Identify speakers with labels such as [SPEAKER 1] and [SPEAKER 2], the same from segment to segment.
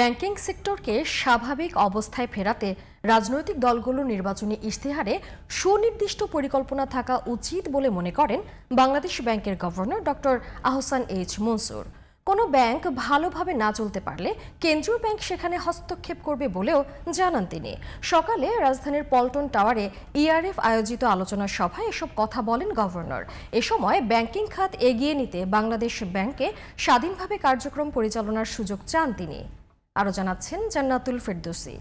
[SPEAKER 1] Banking সেক্টরকে স্বাভাবিক অবস্থায় ফেরাতে রাজনৈতিক দলগুলো নির্বাচনী ইশতেহারে সুনির্দিষ্ট পরিকল্পনা থাকা উচিত বলে মনে করেন বাংলাদেশ ব্যাংকের governor doctor Ahsan H Mansur. কোনো ব্যাংক ভালোভাবে না চলতে পারলে কেন্দ্রীয় ব্যাংক সেখানে হস্তক্ষেপ করবে বলেও জানান তিনি। সকালে রাজধানীর পল্টন টাওয়ারে ইআরএফ আয়োজিত আলোচনা সভায় এসব কথা বলেন গভর্নর। এ সময় ব্যাংকিং খাত এগিয়ে নিতে বাংলাদেশ ব্যাংকে স্বাধীনভাবে কার্যক্রম পরিচালনার সুযোগ চান তিনি। আরও জানাচ্ছেন জান্নাতুল ফেরদৌসি।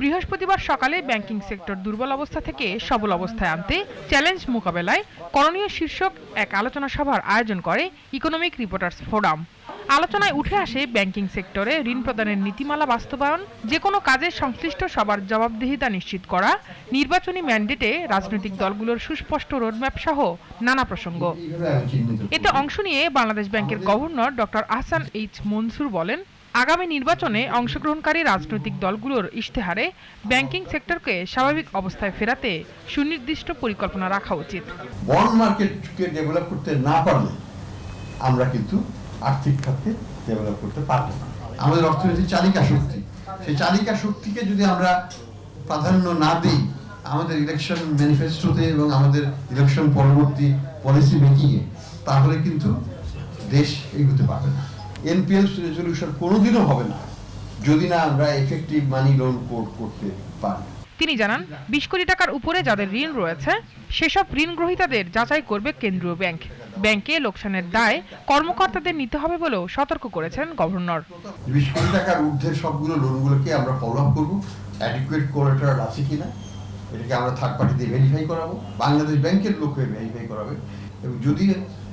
[SPEAKER 2] বৃহস্পতিবার সকালে ব্যাংকিং সেক্টর দুর্বল অবস্থা থেকে সবল অবস্থায় আনতে চ্যালেঞ্জ মোকাবেলায় করণীয় শীর্ষক এক আলোচনা সভার আয়োজন করে ইকোনমিক রিপোর্টার্স ফোরাম। আলোচনায় উঠে আসে ব্যাংকিং সেক্টরে ঋণ প্রদানের নীতিমালা বাস্তবায়ন যে কোনো কাজে সংশ্লিষ্ট সবার জবাবদিহিতা নিশ্চিত করা, নির্বাচনী ম্যান্ডেটে রাজনৈতিক দলগুলোর সুস্পষ্ট রোডম্যাপ সহ নানা প্রসঙ্গ। এতে অংশ নিয়ে বাংলাদেশ ব্যাংকের governor doctor Ahsan H Mansur বলেন আগামী নির্বাচনে অংশগ্রহণকারী রাজনৈতিক দলগুলোর ইশতেহারে ব্যাংকিং সেক্টরকে স্বাভাবিক অবস্থায় ফেরাতে সুনির্দিষ্ট পরিকল্পনা রাখা উচিত।
[SPEAKER 3] বন্ড মার্কেটকে ডেভেলপ করতে না পারলে আমরা কিন্তু আর্থিক খাতকে ডেভেলপ করতে পারব না। আমাদের অর্থনীতির চালিকা শক্তি, সেই চালিকা শক্তিকে যদি আমরা প্রাধান্য না দিই, আমাদের ইলেকশন ম্যানিফেস্টোতে এবং আমাদের ইলেকশন পরবর্তী পলিসি মেকিংয়ে তাহলে কিন্তু দেশ এগোতে পারবে না। এনপিএল রেজলিউশন কোনোদিনও হবে না যদি না আমরা এফেক্টিভ মানি লোন কোড করতে পারি।
[SPEAKER 2] তিনি জানান বিশ কোটি টাকার উপরে যাদের ঋণ রয়েছে সেসব ঋণ গ্রহীতাদের যাচাই করবে কেন্দ্রীয় ব্যাংক। ব্যাংকে লোকসানের দায় কর্মকর্তাদের নিতে হবে বলেও সতর্ক করেছেন গভর্নর।
[SPEAKER 3] বিশ কোটি টাকার ঊর্ধ্বের সবগুলো লোনগুলোকে আমরা ফলো আপ করব। অ্যাডিকুয়েট কোলাটারাল আছে কিনা এটাকে আমরা থার্ড পার্টি দিয়ে ভেরিফাই করাবো। বাংলাদেশ ব্যাংকের লোককে ভেরিফাই করাবে। এবং যদি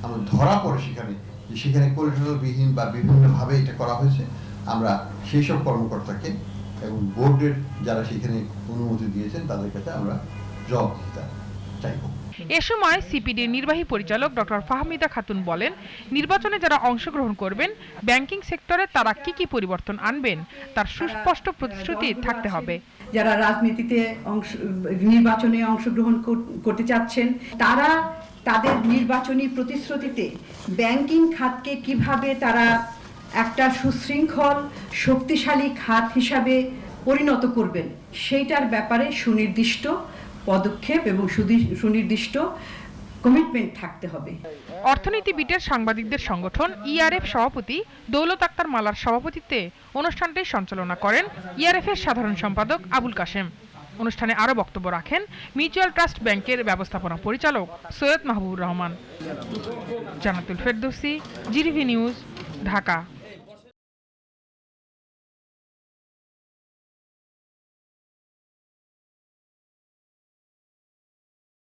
[SPEAKER 3] আমরা ধরা পড়ে সেখানে সেখানে কোলাটারাল বিহীন বা বিভিন্নভাবে এটা করা হয়েছে, আমরা সেই সব কর্মকর্তাকে এবং বোর্ডের যারা সেখানে অনুমতি দিয়েছেন, তাদের কাছে আমরা জবাব দিতে চাইব।
[SPEAKER 2] এ সময় সিপিডির নির্বাহী পরিচালক ডক্টর ফাহমিদা খাতুন বলেন, নির্বাচনে যারা অংশগ্রহণ করবেন ব্যাংকিং সেক্টরে তারা কি কি পরিবর্তন আনবেন, তার সুস্পষ্ট প্রতিশ্রুতি থাকতে হবে।
[SPEAKER 4] যারা রাজনীতিতে অংশ, নির্বাচনে অংশগ্রহণ করতে চাচ্ছেন, তারা তাদের নির্বাচনী প্রতিশ্রুতিতে ব্যাংকিং খাতকে কীভাবে তারা একটা সুশৃঙ্খল, শক্তিশালী খাত হিসাবে পরিণত করবেন, সেইটার ব্যাপারে সুনির্দিষ্ট পদক্ষেপ এবং সুনির্দিষ্ট কমিটমেন্ট থাকতে হবে।
[SPEAKER 2] অর্থনীতিবিদের সাংবাদিকদের সংগঠন ইআরএফ সভাপতি দৌলত আক্তার মালার সভাপতিত্বে অনুষ্ঠানটি সঞ্চালনা করেন ইআরএফ এর সাধারণ সম্পাদক আবুল কাশেম। অনুষ্ঠানে আরও বক্তব্য রাখেন মিউচুয়াল ট্রাস্ট ব্যাংকের ব্যবস্থাপনা পরিচালক Syed Mahbubur Rahman. Jannatul Ferdousi, GTV news, Dhaka.